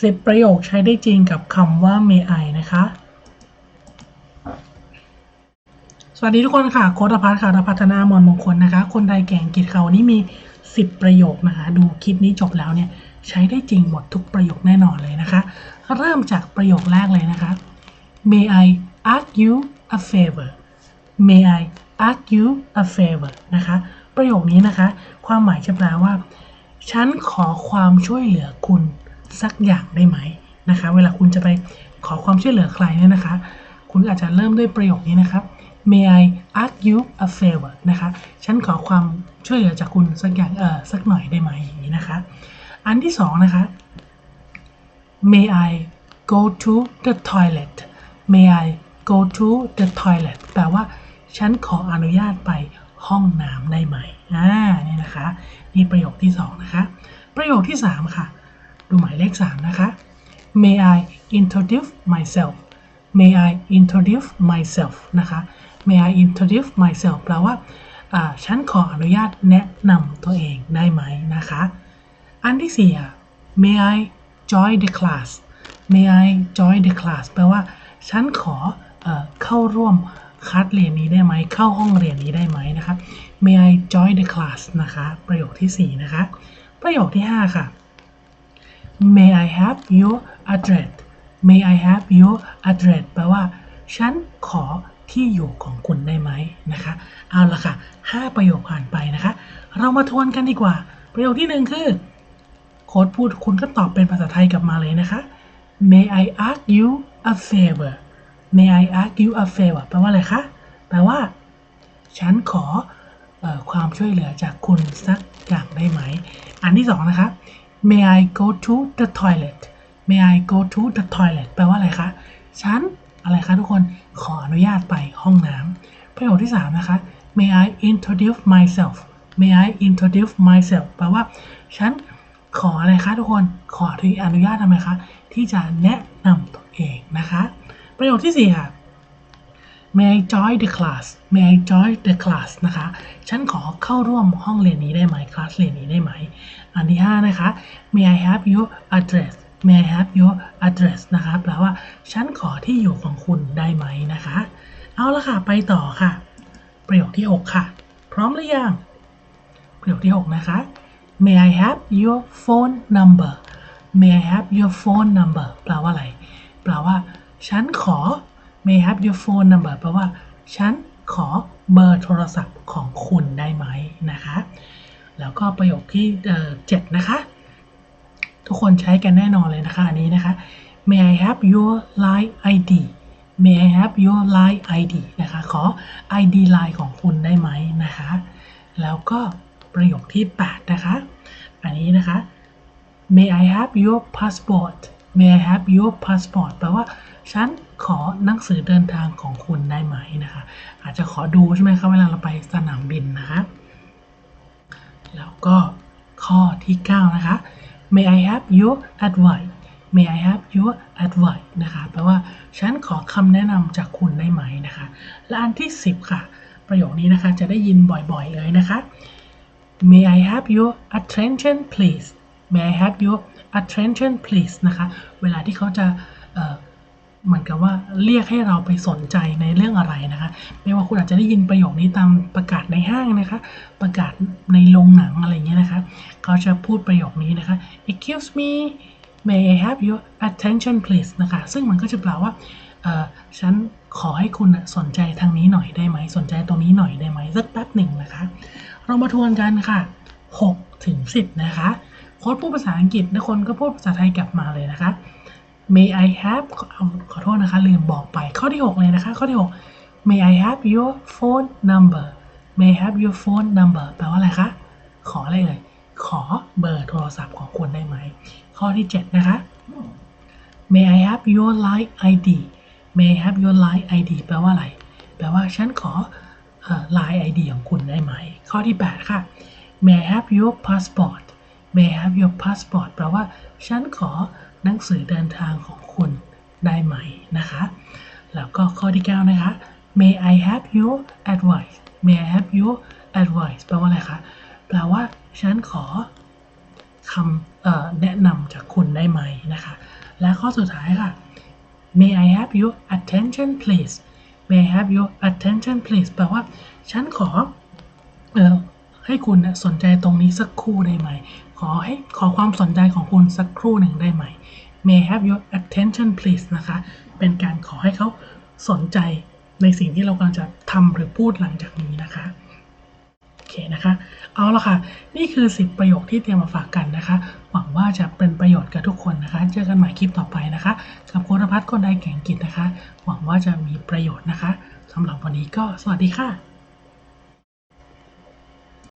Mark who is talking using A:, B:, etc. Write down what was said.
A: 10 ประโยคใช้ได้จริงกับคำว่า may I นะคะ สวัสดีทุกคนค่ะ โค้ดพัฒน์ค่ะรพัฒนามอนมงคลนะคะ คนไทยแก่งกิจเขานนี้มี 10 ประโยคนะคะ ดูคลิปนี้จบแล้วเนี่ยใช้ได้จริงหมดทุกประโยคแน่นอนเลยนะคะ เริ่มจากประโยคแรกเลยนะคะ May I ask you a favor May I ask you a favor นะคะ ประโยคนี้นะคะ ความหมายจะแปลว่า ฉันขอความช่วยเหลือคุณ สักอย่างได้ไหมนะคะ เวลาคุณจะไปขอความช่วยเหลือใครเนี่ยนะคะ คุณอาจจะเริ่มด้วยประโยคนี้นะครับ May I ask you a favor นะคะ ฉันขอความช่วยเหลือจากคุณสักอย่างเออสักหน่อยได้ไหมอย่างนี้นะคะ อันที่สองนะคะ May I go to the toilet May I go to the toilet แปลว่า ฉันขออนุญาตไปห้องน้ำได้ไหมอ่านี่นะคะ นี่ประโยคที่สองนะคะ ประโยคที่สามค่ะ ดูหมายเลขสามนะคะ May I introduce myself May I introduce myself นะคะ May I introduce myself แปลว่าฉันขออนุญาตแนะนำตัวเองได้ไหมนะคะ อันที่สี่อะ May I join the class May I join the class แปลว่า ฉันขอเอ่อเข้าร่วมคัดเรียนนี้ได้ไหม เข้าห้องเรียนนี้ได้ไหมนะคะ May I join the class นะคะ ประโยคที่สี่นะคะ ประโยคที่ห้าค่ะ May I have your address May I have your address แปลว่า ฉันขอที่อยู่ของคุณได้ไหมนะคะ เอาละค่ะ 5 ประโยคผ่านไปนะคะ เรามาทวนกันดีกว่า ประโยคที่หนึ่งคือ โค้ดพูดคุณก็ตอบเป็นภาษาไทยกลับมาเลยนะคะ May I ask you a favor May I ask you a favor แปลว่าอะไรคะ แปลว่า ฉันขอออความช่วยเหลือจากคุณสักอย่างได้ไหม อันที่สองนะคะ May I go to the toilet May I go to the toilet แปลว่าอะไรคะ ฉัน อะไรคะทุกคน ขออนุญาตไปห้องน้ำ ประโยคที่สามนะคะ May I introduce myself May I introduce myself แปลว่า ฉันขออะไรคะทุกคน ขอที่อนุญาตทำไมคะ ที่จะแนะนำตัวเองนะคะ ประโยคที่สี่ค่ะ May I join the class May I join the class นะคะ ฉันขอเข้าร่วมห้องเรียนนี้ได้ไหม คลาสเรียนนี้ได้ไหม อันที่ 5 นะคะ May I have your address May I have your address นะคะแปลว่า ฉันขอที่อยู่ของคุณได้ไหมนะคะ เอาละค่ะ ไปต่อค่ะ ประโยคที่ 6 ค่ะ พร้อมหรือยัง ประโยคที่ 6 นะคะ May I have your phone number May I have your phone number แปลว่าอะไร แปลว่า ฉันขอ May I have your phone number แปลว่า ฉันขอเบอร์โทรศัพท์ของคุณได้ไหมนะคะ แล้วก็ประโยคที่เอ่อเจ็ดนะคะ ทุกคนใช้กันแน่นอนเลยนะคะอันนี้นะคะ May I have your line ID May I have your line ID นะคะ ขอ ID line ของคุณได้ไหมนะคะ แล้วก็ประโยคที่ 8 นะคะ อันนี้นะคะ May I have your passport May I have your passport แปลว่า ฉัน ขอหนังสือเดินทางของคุณได้ไหมนะคะ อาจจะขอดูใช่ไหมครับเวลาเราไปสนามบินนะคะ แล้วก็ข้อที่ 9 นะคะ May I have your advice May I have your advice นะคะแปลว่าฉันขอคำแนะนำจากคุณได้ไหมนะคะ และอันที่ 10 ค่ะ ประโยคนี้นะคะจะได้ยินบ่อยๆเลยนะคะ May I have your attention please May I have your attention please นะคะ เวลาที่เขาจะ เหมือนกับว่าเรียกให้เราไปสนใจในเรื่องอะไรนะคะ ไม่ว่าคุณอาจจะได้ยินประโยคนี้ตามประกาศในห้างนะคะ ประกาศในโรงหนังอะไรอย่างเงี้ยนะคะ เขาจะพูดประโยคนี้นะคะ excuse me may I have your attention please นะคะ ซึ่งมันก็จะแปลว่าฉันขอให้คุณสนใจทางนี้หน่อยได้ไหม สนใจตรงนี้หน่อยได้ไหมสักแป๊บหนึ่งนะคะ เรามาทวนกันค่ะ6ถึง10 นะคะ โค้ดพูดภาษาอังกฤษนะคนก็พูดภาษาไทยกลับมาเลยนะคะ May I have ขอโทษนะคะ ลืมบอกไป ข้อที่ 6 เลยนะคะ ข้อที่ 6 May I have your phone number May I have your phone number แปลว่าอะไรคะ ขออะไรเอ่ยขอเบอร์โทรศัพท์ของคุณได้ไหม ข้อที่ 7 นะคะ May I have your line ID May I have your line ID แปลว่าอะไร แปลว่าฉันขอเอ่อ line ID ของคุณได้ไหม ข้อที่ 8 ค่ะ May I have your passport May I have your passport แปลว่าฉันขอ หนังสือเดินทางของคุณได้ไหมนะคะ แล้วก็ข้อที่ 9 นะคะ May I have your advice May I have your advice แปลว่าอะไรคะ แปลว่าฉันขอคเอ่อแนะนำจากคุณได้ไหมนะคะ และข้อสุดท้ายค่ะ May I have your attention please May I have your attention please แปลว่าฉันขออ ให้คุณนะสนใจตรงนี้สักครู่ได้ไหม ขอให้ขอความสนใจของคุณสักครู่หนึ่งได้ไหม May I have your attention please นะคะ เป็นการขอให้เขาสนใจในสิ่งที่เรากำลังจะทำหรือพูดหลังจากนี้นะคะโอเคนะคะ เอาละค่ะ นี่คือ 10 ประโยคที่เตรียมมาฝากกันนะคะ หวังว่าจะเป็นประโยชน์กับทุกคนนะคะ เจอกันใหม่คลิปต่อไปนะคะ กับโคตพัฒน์คนใดแก่งกิจนะคะ หวังว่าจะมีประโยชน์นะคะสำหรับวันนี้ก็สวัสดีค่ะ